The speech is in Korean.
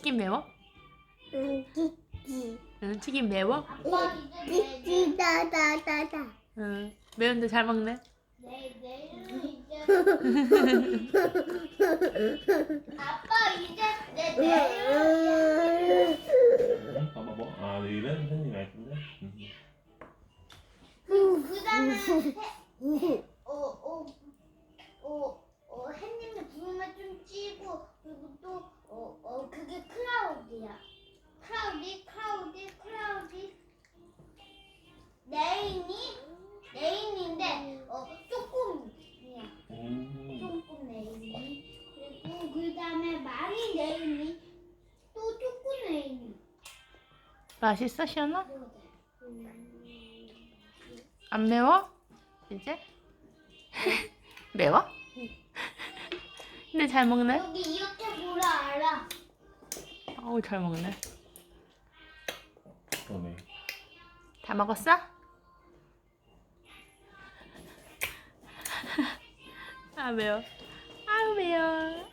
치킨 매워? 응, 찌찌. 응, 치킨 매워? 이제 내 찌찌, 다다다다. 응, 매운데 잘 먹네. 내 내일은 이제 아빠 이제 내 내일은 응. 봐봐 뭐? 아 내일은 햇님 알 건데. 음. 그 그다음에 어어어 어, 어, 햇님의 구름을 좀 찌고 그리고 또어어 어, 그게 클라우디야. 클라우디 클라우디 클라우디 레인이 레인인데 어 조금이야. 음. 조금 레인이 그리고 그 다음에 많이 레인이 또 조금 레인이. 맛있어, 시연아? 안 매워? 이제? 매워? 근데 잘 먹네? 여기 알아. 어우, 잘 먹네. 그러네. 다 먹었어? 아, 매워. 아우, 매워.